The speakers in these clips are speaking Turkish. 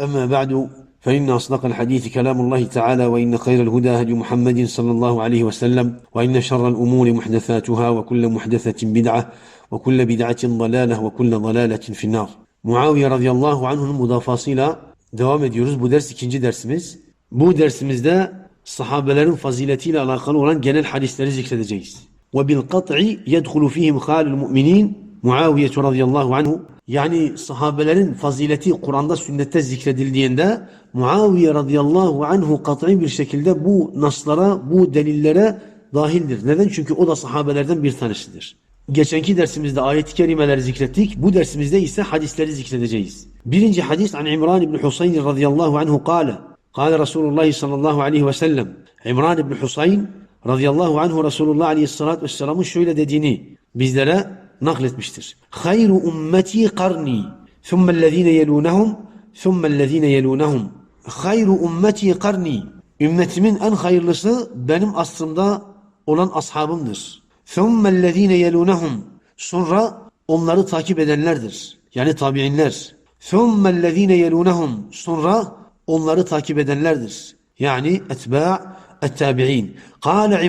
أما بعد فإن أصدق الحديث كلام الله تعالى وإن خير الهدى هدي محمد صلى الله عليه وسلم وإن شر الأمور محدثاتها وكل محدثة بدعة وكل بدعة ضلالة وكل ضلالة في النار معاوية رضي الله عنه المضافاصيلة devam ediyoruz. Bu ders ikinci dersimiz. Bu dersimizde sahabelerin faziletiyle alakalı olan genel hadisleri zikredeceğiz. وَبِالْقَطْعِ يَدْخُلُ فِيهِمْ خَالُ الْمُؤْمِنِينَ مُعَاوِيَةُ رَضِيَ اللّٰهُ عَنْهُ yani sahabelerin fazileti Kur'an'da sünnette zikredildiğinde Muaviye radıyallahu anhu kat'i bir şekilde bu naslara, bu delillere dahildir. Neden? Çünkü o da sahabelerden bir tanesidir. Geçenki dersimizde ayet-i kerimeleri zikrettik. Bu dersimizde ise hadisleri zikredeceğiz. Birinci hadis an İmran İbni Husayn radıyallahu anhu kâle. Kâle Resulullah sallallahu aleyhi ve sellem. İmran İbni Husayn radıyallahu anhu Resulullah aleyhissalatü vesselamın şöyle dediğini bizlere nakletmiştir. Hayru ummeti karni thummellezine yelunehum thummellezine yelunehum Hayru ummeti karni Ümmetimin en hayırlısı benim asrımda olan ashabımdır. Thummellezine yelunehum Sonra onları takip edenlerdir. Yani tabiinler. Thummellezine yelunehum Sonra onları takip edenlerdir. Yani etba et-tabi'in. Kâle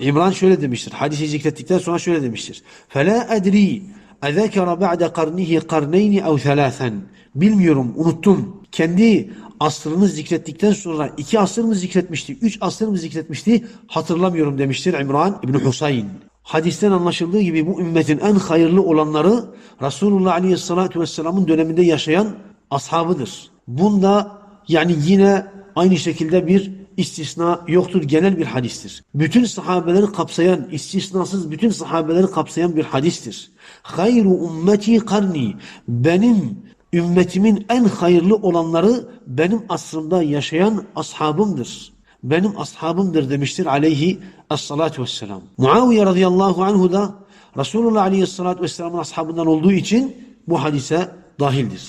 İmran. Şöyle demiştir. Hadisi zikrettikten sonra şöyle demiştir. Fela edri ezekere ba'de karnihi karneyni ev thalâthen. Bilmiyorum, unuttum. Kendi asrını zikrettikten sonra iki asır mı zikretmişti, üç asır mı zikretmişti hatırlamıyorum demiştir İmran İbni Husayn. Hadisten anlaşıldığı gibi bu ümmetin en hayırlı olanları Resulullah Aleyhisselatü Vesselam'ın döneminde yaşayan ashabıdır. Bunda yani yine aynı şekilde bir istisna yoktur. Genel bir hadistir. Bütün sahabeleri kapsayan, istisnasız bütün sahabeleri kapsayan bir hadistir. Hayru ümmeti karni. Benim ümmetimin en hayırlı olanları benim asrımda yaşayan ashabımdır. Benim ashabımdır demiştir aleyhi as-salatu vesselam. Muaviye radıyallahu anhu da Resulullah aleyhissalatu vesselamın ashabından olduğu için bu hadise dahildir.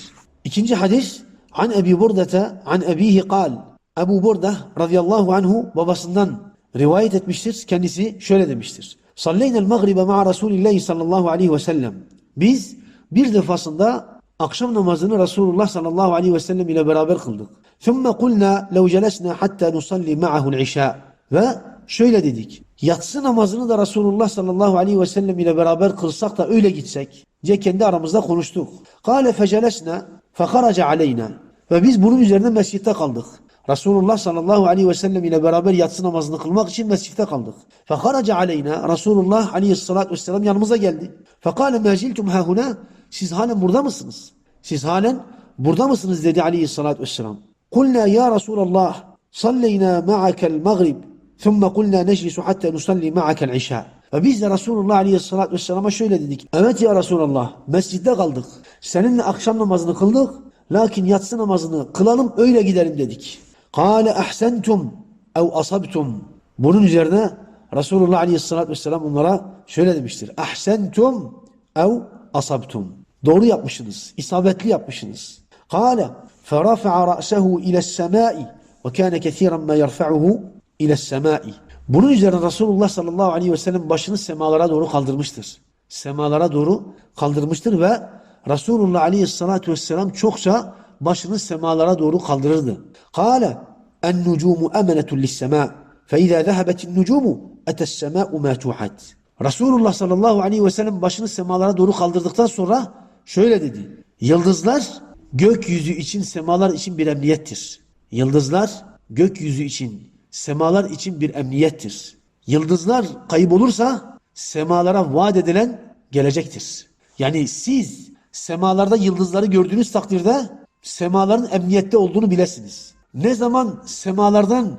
İkinci hadis An Ebi Burdete An Ebihi kal Ebu Burda radıyallahu anhu babasından rivayet etmiştir. Kendisi şöyle demiştir. Salleynel magribe ma'a Resulillahi sallallahu aleyhi ve sellem. Biz bir defasında akşam namazını Resulullah sallallahu aleyhi ve sellem ile beraber kıldık. ثُمَّ قُلْنَا لَوْ جَلَسْنَا حَتَّى نُصَلِّ مَعَهُ الْعِشَاءِ Ve şöyle dedik. Yatsı namazını da Resulullah sallallahu aleyhi ve sellem ile beraber kılsak da öyle gitsek. diye kendi aramızda konuştuk. قَالَ فَجَلَسْنَا فَخَرَجَ عَلَيْنَا Ve biz bunun üzerine mescitte kaldık. Resulullah sallallahu aleyhi ve sellem ile beraber yatsı namazını kılmak için mescitte kaldık. فَخَرَجَ عَلَيْنَا Resulullah aleyhissalatü vesselam yanımıza geldi. فَقَالَ مَا زِلْتُمْ هَهُنَا Siz halen burada mısınız? Siz halen burada mısınız dedi aleyhissalatü vesselam. قُلْنَا يَا رَسُولَ اللّٰهِ صَلَّيْنَا مَعَكَ الْمَغْرِبِ ثُمَّ قُلْنَا نَجْلِسُ حَتَّى نُصَلِّي مَعَكَ الْعِشَاءِ Ve biz de Resulullah aleyhissalatü vesselama şöyle dedik. Evet ya Resulallah mescitte kaldık. Seninle akşam namazını kıldık. Lakin yatsı namazını kılalım öyle gidelim dedik. Kale ahsentum ev asabtum. Bunun üzerine Resulullah Aleyhisselatü Vesselam onlara şöyle demiştir. Ahsentum ev asabtum. Doğru yapmışsınız, isabetli yapmışsınız. Kale ferafa'a ra'sehu ile semai ve kâne kethiren ma yerfa'uhu ile semai. Bunun üzerine Resulullah sallallahu aleyhi ve sellem başını semalara doğru kaldırmıştır. Semalara doğru kaldırmıştır ve Resulullah aleyhissalatu vesselam çokça başını semalara doğru kaldırırdı. Kale en-nucumu emenetun lis-sema fe-izâ zehebetin nucumu etes-semâ'u mâ tuhat. Resulullah sallallahu aleyhi ve sellem başını semalara doğru kaldırdıktan sonra şöyle dedi. Yıldızlar gökyüzü için, semalar için bir emniyettir. Yıldızlar gökyüzü için, semalar için bir emniyettir. Yıldızlar kayıp olursa semalara vaat edilen gelecektir. Yani siz semalarda yıldızları gördüğünüz takdirde semaların emniyette olduğunu bilesiniz. Ne zaman semalardan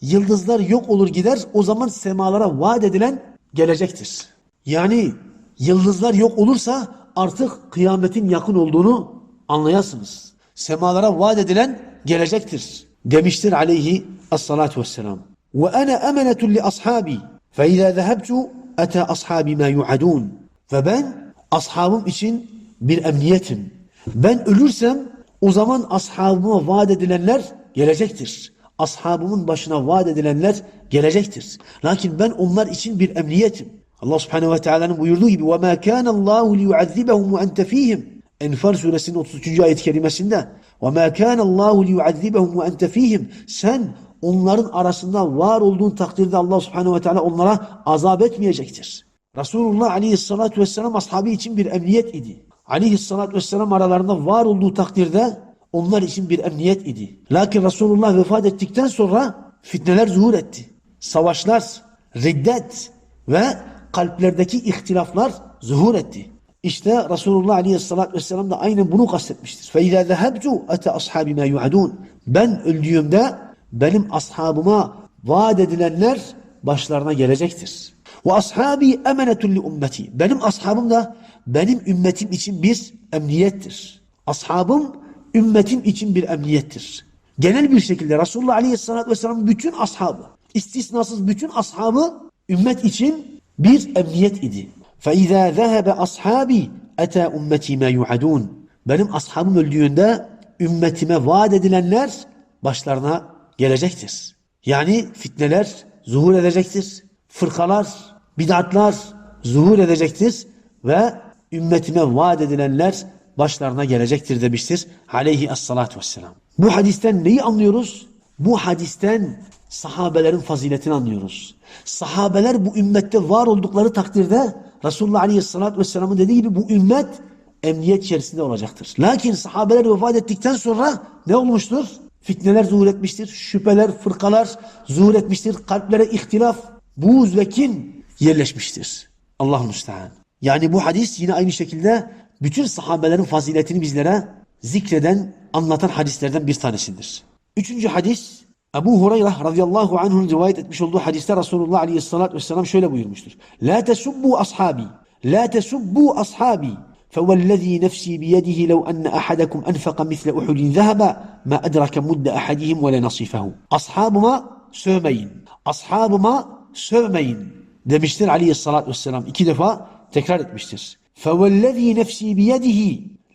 yıldızlar yok olur gider o zaman semalara vaat edilen gelecektir. Yani yıldızlar yok olursa artık kıyametin yakın olduğunu anlayasınız. Semalara vaat edilen gelecektir. Demiştir aleyhi as-salatu vesselam. Ve ana emenetun li ashabi. Fe izâ zehebtu ete ashabi ma yu'adun. Ve ben ashabım için bir emniyetim. Ben ölürsem o zaman ashabıma vaat edilenler gelecektir. Ashabımın başına vaat edilenler gelecektir. Lakin ben onlar için bir emniyetim. Allah subhanehu ve teala'nın buyurduğu gibi وَمَا كَانَ اللّٰهُ لِيُعَذِّبَهُمْ وَاَنْتَ ف۪يهِمْ Enfal suresinin 33. ayet-i kerimesinde وَمَا كَانَ اللّٰهُ لِيُعَذِّبَهُمْ وَاَنْتَ ف۪يهِمْ Sen onların arasında var olduğun takdirde Allah subhanehu ve teala onlara azap etmeyecektir. Resulullah aleyhissalatü vesselam ashabı için bir emniyet idi. Aleyhissalatü vesselam aralarında var olduğu takdirde onlar için bir emniyet idi. Lakin Resulullah vefat ettikten sonra fitneler zuhur etti. Savaşlar, riddet ve kalplerdeki ihtilaflar zuhur etti. İşte Resulullah Aleyhisselatü Vesselam da aynen bunu kastetmiştir. فَاِذَا ذَهَبْتُ اَتَ أَصْحَابِ مَا يُعَدُونَ Ben öldüğümde benim ashabıma vaat edilenler başlarına gelecektir. Ve ashabi emenetun li ummeti. Benim ashabım da benim ümmetim için bir emniyettir. Ashabım ümmetim için bir emniyettir. Genel bir şekilde Resulullah Aleyhisselatü Vesselam bütün ashabı, istisnasız bütün ashabı ümmet için bir emniyet idi. فَاِذَا ذَهَبَ أَصْحَابِي اَتَى اُمَّتِي مَا يُعَدُونَ Benim ashabım öldüğünde ümmetime vaat edilenler başlarına gelecektir. Yani fitneler zuhur edecektir. Fırkalar, bid'atlar zuhur edecektir ve ümmetime vaat edilenler başlarına gelecektir demiştir. Aleyhi essalatu vesselam. Bu hadisten neyi anlıyoruz? Bu hadisten sahabelerin faziletini anlıyoruz. Sahabeler bu ümmette var oldukları takdirde Resulullah Aleyhisselatü Vesselam'ın dediği gibi bu ümmet emniyet içerisinde olacaktır. Lakin sahabeler vefat ettikten sonra ne olmuştur? Fitneler zuhur etmiştir, şüpheler, fırkalar zuhur etmiştir, kalplere ihtilaf, buğz ve kin yerleşmiştir. Allah müstehan. Yani bu hadis yine aynı şekilde bütün sahabelerin faziletini bizlere zikreden, anlatan hadislerden bir tanesidir. Üçüncü hadis Ebu Hureyre radıyallahu anh'ın rivayet etmiş olduğu hadiste Resulullah aleyhissalatü vesselam şöyle buyurmuştur. La tesubbu ashabi, la tesubbu ashabi. فوالذي نفسي بيده لو أن أحدكم أنفق مثل أحد ذهبا ما أدرك مد أحدهم ولا نصيفه أصحابما sövmeyin. Ashabıma sövmeyin demiştir aleyhissalatü vesselam. İki defa tekrar etmiştir. فَوَالَّذ۪ي نَفْسِي بِيَدِهِ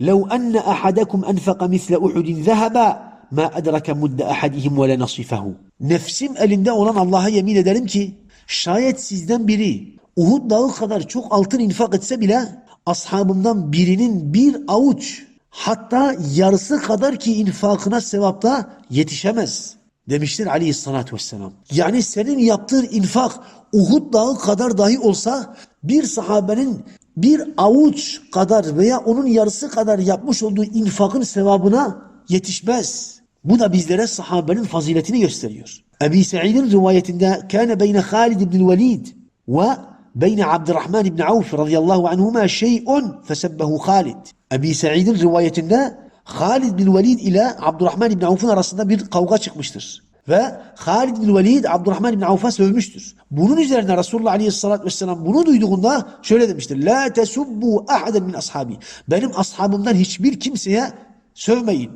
لَوْ أَنَّ أَحَدَكُمْ أَنْفَقَ مِثْلَ أُحُدٍ ذَهَبًا مَا أَدْرَكَ مُدَّ أَحَدِهِمْ وَلَا نَصِفَهُ Nefsim elinde olan Allah'a yemin ederim ki şayet sizden biri Uhud dağı kadar çok altın infak etse bile ashabımdan birinin bir avuç hatta yarısı kadar ki infakına sevapta yetişemez demiştir aleyhissalatü vesselam. Yani senin yaptığın infak Uhud dağı kadar dahi olsa bir sahabenin bir avuç kadar veya onun yarısı kadar yapmış olduğu infakın sevabına yetişmez. Bu da bizlere sahabenin faziletini gösteriyor. Ebi Sa'id'in rivayetinde kâne beyne Halid ibn Velid ve beyne Abdurrahman ibn Avf radıyallahu anhuma şey'un fesebbehu Halid. Ebi Sa'id'in rivayetinde Halid bin Velid ile Abdurrahman ibn Avf'un arasında bir kavga çıkmıştır. Ve Halid bin Velid Abdurrahman ibn Avf'a sövmüştür. Bunun üzerine Resulullah Aleyhisselatü Vesselam bunu duyduğunda şöyle demiştir. La tesubbu ahaden min ashabi. Benim ashabımdan hiçbir kimseye sövmeyin.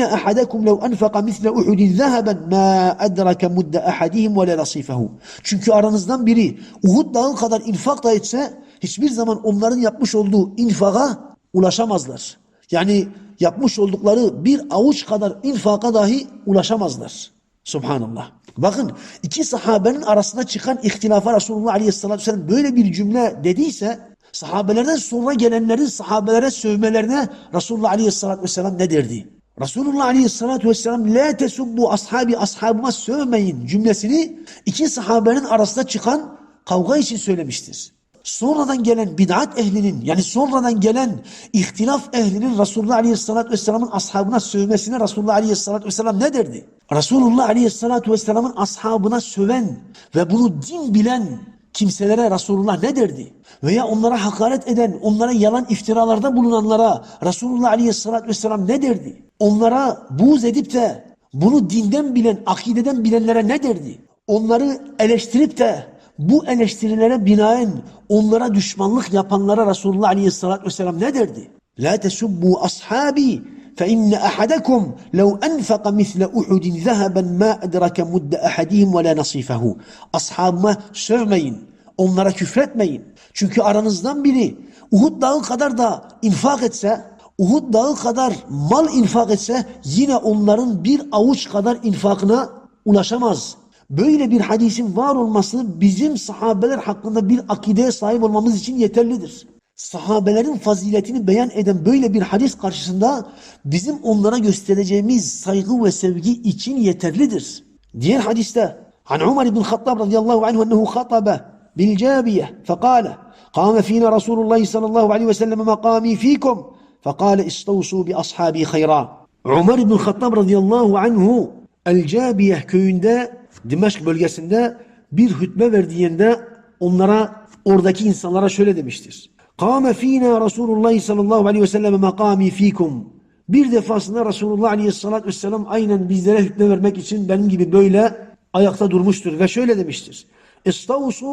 Ahadakum lev enfaka misle Uhudin zehaben ma edrake mudde ahadihim ve le nasifehu. Çünkü aranızdan biri Uhud dağı kadar infak da etse hiçbir zaman onların yapmış olduğu infaka ulaşamazlar. Yani yapmış oldukları bir avuç kadar infaka dahi ulaşamazlar. Subhanallah. Bakın iki sahabenin arasında çıkan ihtilafa Resulullah Aleyhisselatü Vesselam böyle bir cümle dediyse sahabelerden sonra gelenlerin sahabelere sövmelerine Resulullah Aleyhisselatü Vesselam ne derdi? Resulullah Aleyhisselatü Vesselam la tesubbu ashabi ashabıma sövmeyin cümlesini iki sahabenin arasında çıkan kavga için söylemiştir. Sonradan gelen bid'at ehlinin yani sonradan gelen ihtilaf ehlinin Resulullah Aleyhisselatü Vesselam'ın ashabına sövmesine Resulullah Aleyhisselatü Vesselam ne derdi? Resulullah Aleyhisselatü Vesselam'ın ashabına söven ve bunu din bilen kimselere Resulullah ne derdi? Veya onlara hakaret eden, onlara yalan iftiralarda bulunanlara Resulullah Aleyhisselatü Vesselam ne derdi? Onlara buğz edip de bunu dinden bilen, akideden bilenlere ne derdi? Onları eleştirip de bu eleştirilere binaen onlara düşmanlık yapanlara Resulullah Aleyhisselatü Vesselam ne derdi? La tesubbu ashabi fe inne ahadakum lev enfaka misle Uhudin zeheben ma edrake mudde ahadihim ve la nasifahu. Ashabıma sövmeyin, onlara küfretmeyin. Çünkü aranızdan biri Uhud dağı kadar da infak etse, Uhud dağı kadar mal infak etse yine onların bir avuç kadar infakına ulaşamaz. Böyle bir hadisin var olması bizim sahabeler hakkında bir akideye sahip olmamız için yeterlidir. Sahabelerin faziletini beyan eden böyle bir hadis karşısında bizim onlara göstereceğimiz saygı ve sevgi için yeterlidir. Diğer hadiste Han Umar ibn Hattab radıyallahu anhu ennehu khatabe bil cabiye fekale kâme fîne Resulullah sallallahu aleyhi ve sellem makâmi fîkum fekale istavsû bi ashabi hayra. Umar ibn Hattab radıyallahu anhu El Cabiye köyünde Dimeşk bölgesinde bir hutbe verdiğinde onlara oradaki insanlara şöyle demiştir. Kâme fînâ Resulullah sallallahu aleyhi ve sellem makâmi fîkum. Bir defasında Resulullah aleyhissalatü vesselam aynen bizlere hükme vermek için benim gibi böyle ayakta durmuştur ve şöyle demiştir. İstavsu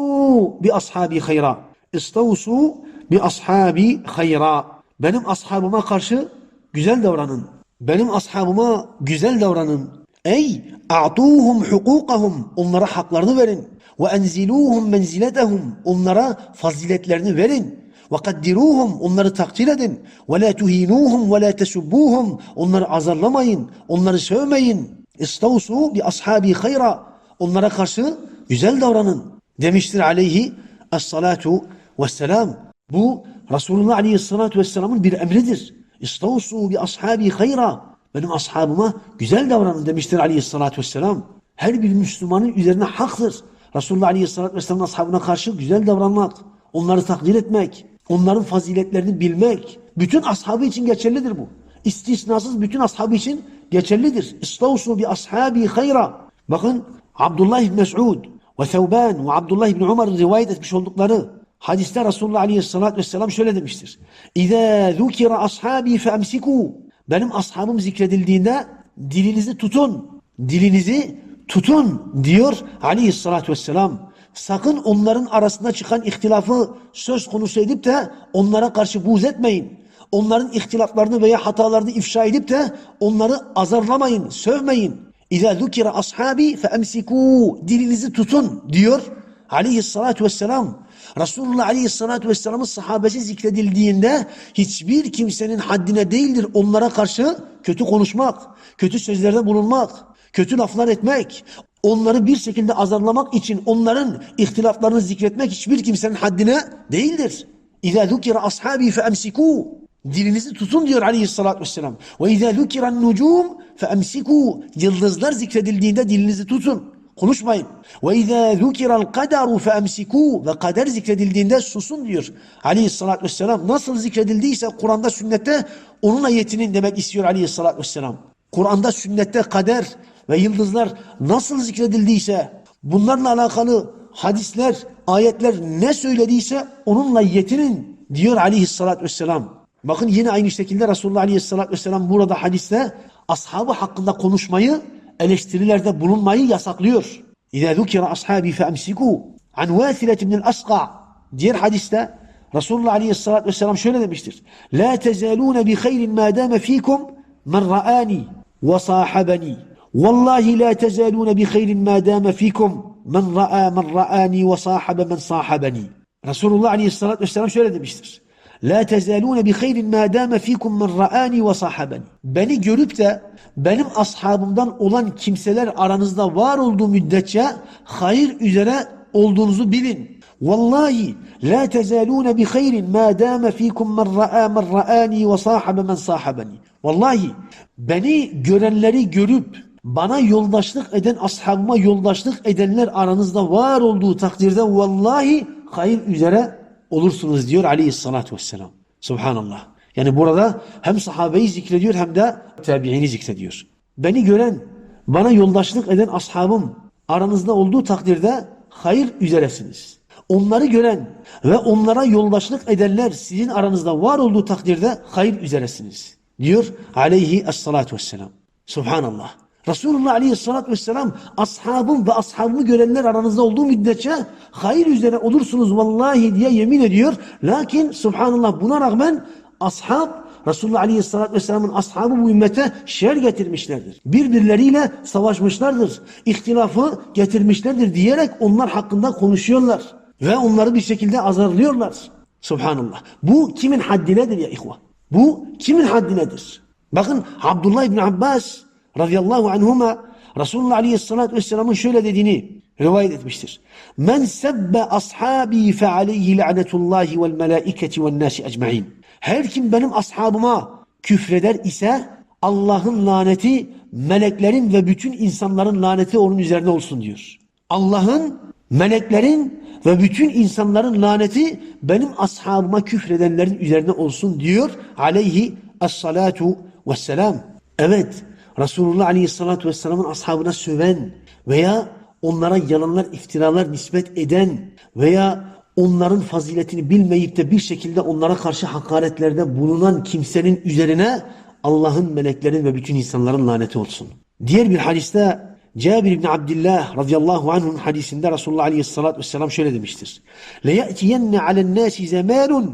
bi ashabi hayra. İstavsu bi ashabi hayra. Benim ashabıma karşı güzel davranın. Benim ashabıma güzel davranın. Ey a'tuhum hukukahum. Onlara haklarını verin. Ve enziluhum menziletehum. Onlara faziletlerini verin. Ve kaddiruhum. Onları takdir edin. Ve la tuhinuhum ve la tesubbuhum. Onları azarlamayın. Onları sövmeyin. İstavsu bi ashabi hayra. Onlara karşı güzel davranın. Demiştir aleyhi es-salatu vesselam. Bu Resulullah aleyhissalatu vesselamın bir emridir. İstavsu bi ashabi hayra. Benim ashabıma güzel davranın demiştir aleyhissalatü vesselam. Her bir Müslümanın üzerine haktır. Resulullah aleyhissalatü vesselamın ashabına karşı güzel davranmak, onları takdir etmek, onların faziletlerini bilmek. Bütün ashabı için geçerlidir bu. İstisnasız bütün ashabı için geçerlidir. İstavsu bi ashabi hayra. Bakın Abdullah ibn Mes'ud ve Thevban ve Abdullah ibn Umar rivayet etmiş oldukları hadiste Resulullah aleyhissalatü vesselam şöyle demiştir. İzâ zukira ashabi feemsikû. Benim ashabım zikredildiğinde dilinizi tutun. Dilinizi tutun diyor aleyhissalatü vesselam. Sakın onların arasında çıkan ihtilafı söz konusu edip de onlara karşı buğz etmeyin. Onların ihtilaflarını veya hatalarını ifşa edip de onları azarlamayın, sövmeyin. İzâ zukira ashabi feemsikû. Dilinizi tutun diyor aleyhissalatü vesselam. Resulullah aleyhissalatü vesselamın sahabesi zikredildiğinde hiçbir kimsenin haddine değildir onlara karşı kötü konuşmak, kötü sözlerde bulunmak, kötü laflar etmek, onları bir şekilde azarlamak için onların ihtilaflarını zikretmek hiçbir kimsenin haddine değildir. İzâ zukira ashabi feemsikû. Dilinizi tutun diyor aleyhissalatü vesselam. Ve izâ zukiran nucûm feemsikû. Yıldızlar zikredildiğinde dilinizi tutun. Konuşmayın. Ve izâ zukiral kaderu feemsikû. Ve kader zikredildiğinde susun diyor. Aleyhissalatü vesselam. Nasıl zikredildiyse Kur'an'da sünnette onun ayetinin demek istiyor aleyhissalatü vesselam. Kur'an'da sünnette kader ve yıldızlar nasıl zikredildiyse bunlarla alakalı hadisler, ayetler ne söylediyse onunla yetinin diyor aleyhissalatü vesselam. Bakın yine aynı şekilde Resulullah aleyhissalatü vesselam burada hadiste ashabı hakkında konuşmayı, eleştirilerde bulunmayı yasaklıyor. İzâ zukira ashabi feemsikû. An Vâsilet ibn asqa Diğer hadiste Resulullah aleyhissalatü vesselam şöyle demiştir. La tezalûne bi hayrin mâ dâme fîkum men ra'ani ve sahabani. Vallahi la tezalûne bi hayrin mâ dâme fîkum men ra'a men ra'ani ve sahabe men sahabani. Resulullah aleyhissalatü vesselam şöyle demiştir. La tezalûne bi hayrin mâ dâme fîkum men ra'ani ve sahabani. Beni görüp de benim ashabımdan olan kimseler aranızda var olduğu müddetçe hayır üzere olduğunuzu bilin. Vallahi la tezalûne bi hayrin mâ dâme fîkum men ra'a men ra'ani ve sahabe men sahabani. Vallahi beni görenleri görüp bana yoldaşlık eden ashabıma yoldaşlık edenler aranızda var olduğu takdirde vallahi hayır üzere olursunuz diyor aleyhissalatü vesselam. Subhanallah. Yani burada hem sahabeyi zikrediyor hem de tabiini zikrediyor. Beni gören, bana yoldaşlık eden ashabım aranızda olduğu takdirde hayır üzeresiniz. Onları gören ve onlara yoldaşlık edenler sizin aranızda var olduğu takdirde hayır üzeresiniz. Diyor aleyhi essalatu vesselam. Subhanallah. Resulullah aleyhissalatü vesselam ashabım ve ashabımı görenler aranızda olduğu müddetçe hayır üzere olursunuz vallahi diye yemin ediyor. Lakin subhanallah buna rağmen ashab Resulullah aleyhissalatü vesselamın ashabı bu ümmete şer getirmişlerdir. Birbirleriyle savaşmışlardır. İhtilafı getirmişlerdir diyerek onlar hakkında konuşuyorlar. Ve onları bir şekilde azarlıyorlar. Subhanallah. Bu kimin haddinedir ya ihva? Bu kimin haddinedir? Bakın Abdullah İbni Abbas radıyallahu anhuma Resulullah aleyhissalatü vesselamın şöyle dediğini rivayet etmiştir. Men sebbe ashabi fe aleyhi la'netullahi vel melaiketi ven nasi ecmaîn. Her kim benim ashabıma küfreder ise Allah'ın laneti, meleklerin ve bütün insanların laneti onun üzerine olsun diyor. Allah'ın, meleklerin ve bütün insanların laneti benim ashabıma küfredenlerin üzerine olsun diyor. Aleyhi es-salatu vesselam. Evet, Resulullah Aleyhisselatü Vesselam'ın ashabına söven veya onlara yalanlar, iftiralar nispet eden veya onların faziletini bilmeyip de bir şekilde onlara karşı hakaretlerde bulunan kimsenin üzerine Allah'ın, meleklerin ve bütün insanların laneti olsun. Diğer bir hadiste Cabir İbni Abdillah radıyallahu anh'ın hadisinde Resulullah aleyhissalatü vesselam şöyle demiştir. لَيَأْتِيَنَّ عَلَى النَّاسِ زَمَانٌ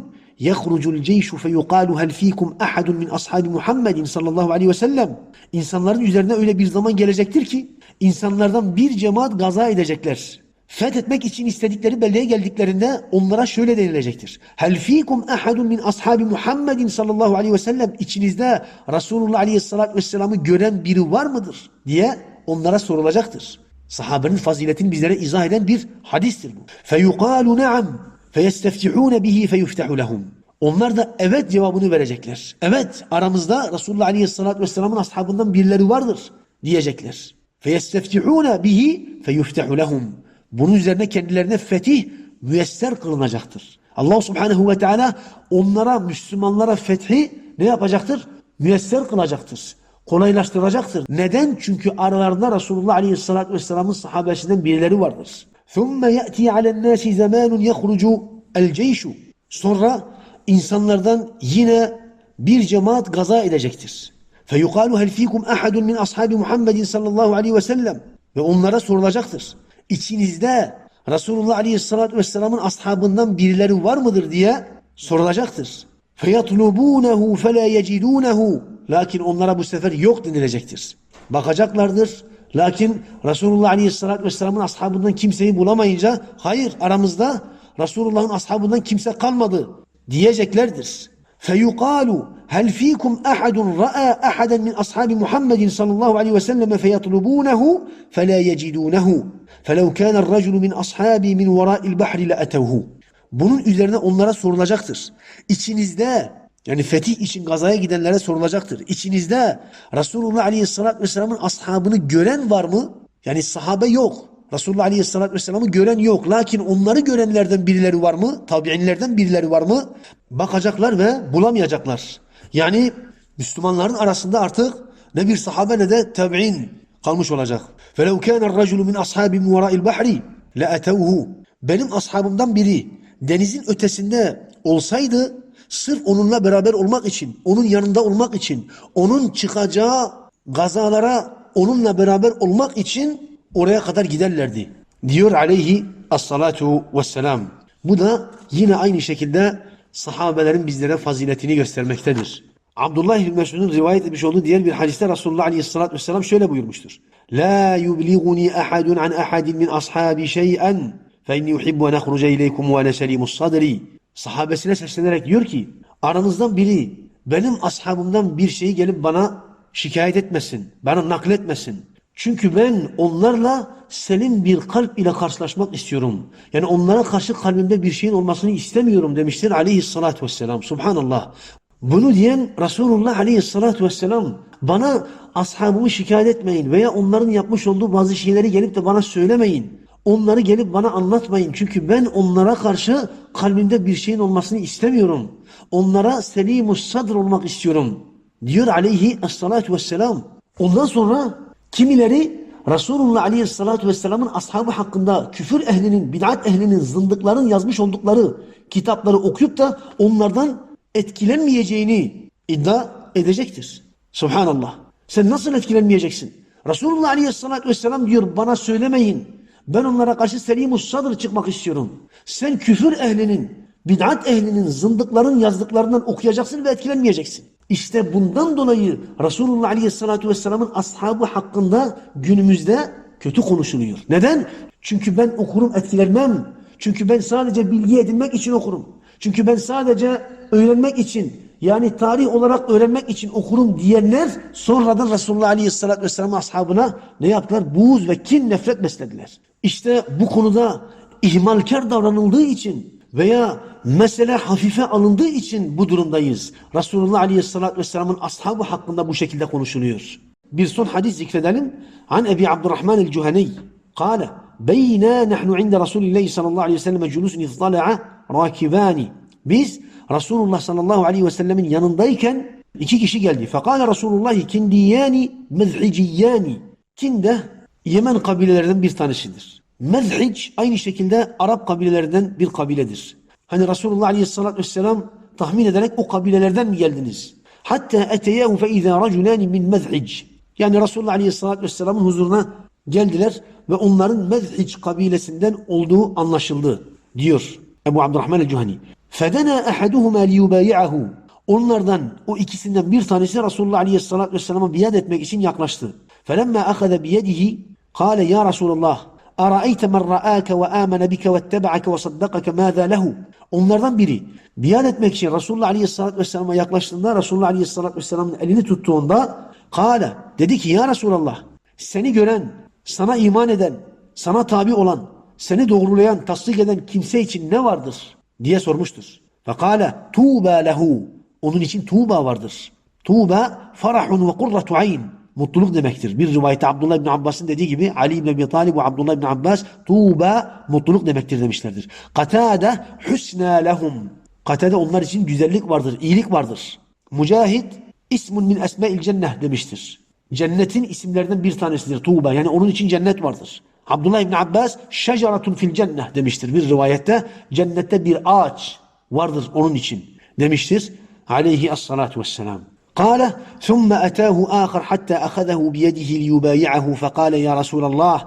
يَخْرُجُ الْجَيْشُ فَيُقَالُ هَلْ ف۪يكُمْ أَحَدٌ مِنْ أَصْحَابِ مُحَمَّدٍ sallallahu aleyhi ve sellem. İnsanların üzerine öyle bir zaman gelecektir ki insanlardan bir cemaat gaza edecekler. Fethetmek için istedikleri beldeye geldiklerinde onlara şöyle denilecektir. Hel fikum ahadun min ashabi Muhammedin sallallahu aleyhi ve sellem içinizde Resulullah aleyhissalatü vesselam'ı gören biri var mıdır diye onlara sorulacaktır. Sahabenin faziletini bizlere izah eden bir hadistir bu. Feyukalu ne'am feyesteftihune bihi feyuftehu lehum. Onlar da evet cevabını verecekler. Evet aramızda Resulullah aleyhissalatü vesselam'ın ashabından birileri vardır diyecekler. Feyesteftihune bihi feyuftehu lehum. Bunun üzerine kendilerine fetih müyesser kılınacaktır. Allah subhanehu ve teala onlara, Müslümanlara fethi ne yapacaktır? Müyesser kılacaktır. Kolaylaştıracaktır. Neden? Çünkü aralarında Resulullah aleyhissalatü vesselamın sahabesinden birileri vardır. ثُمَّ يَأْتِي عَلَى النَّاسِ زَمَانٌ يَخْرُجُ الْجَيْشُ Sonra insanlardan yine bir cemaat gaza edecektir. فَيُقَالُ هَلْ ف۪يكُمْ أَحَدٌ مِنْ أَصْحَابِ مُحَمَّدٍ sallallahu aleyhi ve sellem Ve onlara sorulacaktır. İçinizde Resulullah aleyhissalatü vesselamın ashabından birileri var mıdır diye sorulacaktır. فَيَطْلُبُونَهُ فَلَا يَجِدُونَهُ Lakin onlara bu sefer yok denilecektir. Bakacaklardır. Lakin Resulullah Aleyhisselatü Vesselam'ın ashabından kimseyi bulamayınca hayır aramızda Resulullah'ın ashabından kimse kalmadı diyeceklerdir. فَيُقَالُ هَلْ ف۪يكُمْ اَحَدٌ رَأَى اَحَدًا مِنْ أَصْحَابِ مُحَمَّدٍ صَلَى اللّٰهُ عَلَيْهِ وَسَلَّمَ فَيَطْلُبُونَهُ فَلَا يَجِدُونَهُ فَلَوْ كَانَ الرَّجُلُ مِنْ أَصْحَابِ مِنْ وَرَاءِ الْبَحْرِ لَأَتَوْهُ Bunun üzerine onlara sorulacaktır. İçinizde yani fetih için gazaya gidenlere sorulacaktır. İçinizde Resulullah Aleyhisselatü Vesselam'ın ashabını gören var mı? Yani sahabe yok. Resulullah Aleyhisselatü Vesselam'ı gören yok. Lakin onları görenlerden birileri var mı? Tabi'inlerden birileri var mı? Bakacaklar ve bulamayacaklar. Yani Müslümanların arasında artık ne bir sahabe ne de tabi'in kalmış olacak. فَلَوْ كَانَ الرَّجُلُ مِنْ أَصْحَابِ مِنْ وَرَاءِ الْبَحْرِ لَأَتَوْهُ Benim ashabımdan biri denizin ötesinde olsaydı sırf onunla beraber olmak için, onun yanında olmak için, onun çıkacağı gazalara onunla beraber olmak için oraya kadar giderlerdi. Diyor aleyhi as-salatu vesselam. Bu da yine aynı şekilde sahabelerin bizlere faziletini göstermektedir. Abdullah İbni Mesud'un rivayet etmiş olduğu diğer bir hadiste Resulullah Aleyhisselatü Vesselam şöyle buyurmuştur. La yubliguni ahadun an ahadin min ashabi şey'en fe inni uhibbu en ahruca ileykum ve ene selimus sadri. Sahabesine seslenerek diyor ki aranızdan biri benim ashabımdan bir şeyi gelip bana şikayet etmesin, bana nakletmesin. Çünkü ben onlarla selim bir kalp ile karşılaşmak istiyorum. Yani onlara karşı kalbimde bir şeyin olmasını istemiyorum demiştir aleyhissalatü vesselam. Subhanallah. Bunu diyen Resulullah aleyhissalatü vesselam bana ashabımı şikayet etmeyin veya onların yapmış olduğu bazı şeyleri gelip de bana söylemeyin. Onları gelip bana anlatmayın. Çünkü ben onlara karşı kalbimde bir şeyin olmasını istemiyorum. Onlara selimus sadr olmak istiyorum. Diyor aleyhi esselatu vesselam. Ondan sonra kimileri Resulullah aleyhissalatu vesselamın ashabı hakkında küfür ehlinin, bid'at ehlinin, zındıkların yazmış oldukları kitapları okuyup da onlardan etkilenmeyeceğini iddia edecektir. Subhanallah. Sen nasıl etkilenmeyeceksin? Resulullah aleyhissalatü vesselam diyor bana söylemeyin. Ben onlara karşı selimus sadır çıkmak istiyorum. Sen küfür ehlinin, bid'at ehlinin, zındıkların yazdıklarından okuyacaksın ve etkilenmeyeceksin. İşte bundan dolayı Resulullah Aleyhisselatü Vesselam'ın ashabı hakkında günümüzde kötü konuşuluyor. Neden? Çünkü ben okurum etkilenmem. Çünkü ben sadece bilgi edinmek için okurum. Çünkü ben sadece öğrenmek için yani tarih olarak öğrenmek için okurum diyenler sonradan Resulullah Aleyhisselatü Vesselam ashabına ne yaptılar? Buğuz ve kin nefret beslediler. İşte bu konuda ihmalkar davranıldığı için veya mesele hafife alındığı için bu durumdayız. Resulullah Aleyhisselatü Vesselam'ın ashabı hakkında bu şekilde konuşuluyor. Bir son hadis zikredelim. An Ebi Abdurrahman el-Cuhani. Kale. Beyna nahnu inde Resulillahi sallallahu aleyhi ve sellem culusun rakibani. Biz Resulullah sallallahu aleyhi ve sellemin yanındayken iki kişi geldi. Fekale Resulullah kindiyani mezhiciyani. Kinde Yemen kabilelerinden bir tanesidir. Mezhic aynı şekilde Arap kabilelerinden bir kabiledir. Hani Resulullah Aleyhisselatü Vesselam tahmin ederek o kabilelerden mi geldiniz? Hatta eteyahu fe izâ raculâni min mezhic. Yani Resulullah Aleyhisselatü Vesselam'ın huzuruna geldiler ve onların Mezhic kabilesinden olduğu anlaşıldı diyor Ebu Abdurrahman el-Cuhani. Fedena ahaduhuma liyubayi'ahu. Onlardan o ikisinden bir tanesi Resulullah Aleyhisselatü Vesselam'a biat etmek için yaklaştı. Felemme ahaza biyedihi kâle ya Resulallah ara'ayte men ra'âke ve âmene bike ve teba'ake ve saddakake mâzâ lehu. Onlardan biri biat etmek için Resulullah Aleyhisselatü Vesselam'a yaklaştığında Resulullah Aleyhisselatü Vesselam'ın elini tuttuğunda kâle dedi ki ya Resulallah seni gören, sana iman eden, sana tabi olan, seni doğrulayan, tasdik eden kimse için ne vardır? Diye sormuştur. Fekale tuğba lehu onun için tuğba vardır. Tuğba farahun ve kurratu ayn mutluluk demektir. Bir rivayette Abdullah İbni Abbas'ın dediği gibi Ali İbni Abi Talib ve Abdullah İbni Abbas tuğba mutluluk demektir demişlerdir. Katade husna lehum. Katade onlar için güzellik vardır, iyilik vardır. Mücahit ismun min esma'il cenneh demiştir. Cennetin isimlerinden bir tanesidir tuğba. Yani onun için cennet vardır. Abdullah İbni Abbas şecaratun fil cenneh demiştir. Bir rivayette cennette bir ağaç vardır onun için demiştir. Aleyhi as-salatu vesselam. قال ثم أتاه آخر حتى أخذه بيده ليبايعه فقال يا رسول الله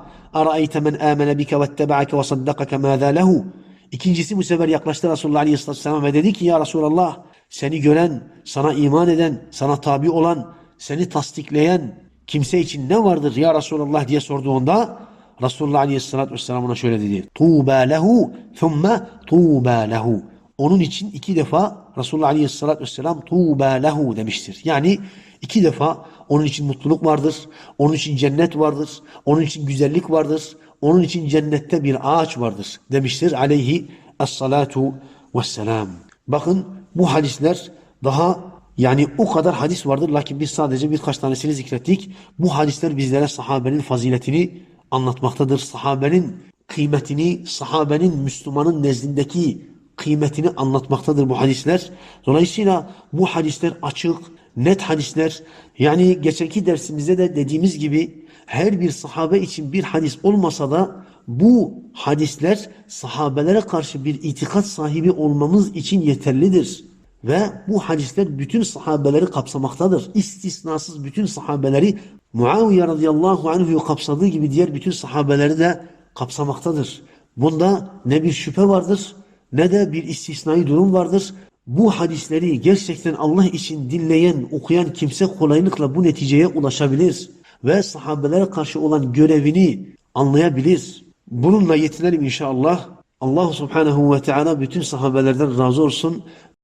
أرأيت من آمن بك واتبعك وصدقك ماذا له İkincisi bu sefer yaklaştı Resulullah Aleyhisselatü Vesselam ve dedi ki ya Resulallah seni gören, sana iman eden, sana tabi olan, seni tasdikleyen kimse için ne vardır ya Resulallah diye sorduğunda Resulullah Aleyhisselatü Vesselam ona şöyle dedi. Tuğba lehu thumme tuğba lehu. Onun için iki defa Resulullah Aleyhisselatü Vesselam tuğba lehu demiştir. Yani iki defa onun için mutluluk vardır, onun için cennet vardır, onun için güzellik vardır, onun için cennette bir ağaç vardır demiştir aleyhi es-salatu vesselam. Bakın bu hadisler daha yani o kadar hadis vardır lakin biz sadece birkaç tanesini zikrettik. Bu hadisler bizlere sahabenin faziletini anlatmaktadır. Sahabenin kıymetini, sahabenin Müslümanın nezdindeki kıymetini anlatmaktadır bu hadisler. Dolayısıyla bu hadisler açık, net hadisler. Yani geçenki dersimizde de dediğimiz gibi her bir sahabe için bir hadis olmasa da bu hadisler sahabelere karşı bir itikat sahibi olmamız için yeterlidir. Ve bu hadisler bütün sahabeleri kapsamaktadır. İstisnasız bütün sahabeleri Muaviye radıyallahu anh'u kapsadığı gibi diğer bütün sahabeleri de kapsamaktadır. Bunda ne bir şüphe vardır ne de bir istisnai durum vardır. Bu hadisleri gerçekten Allah için dinleyen, okuyan kimse kolaylıkla bu neticeye ulaşabilir ve sahabelere karşı olan görevini anlayabilir. Bununla yetinelim inşallah. Allah subhanehu ve teala bütün sahabelerden razı olsun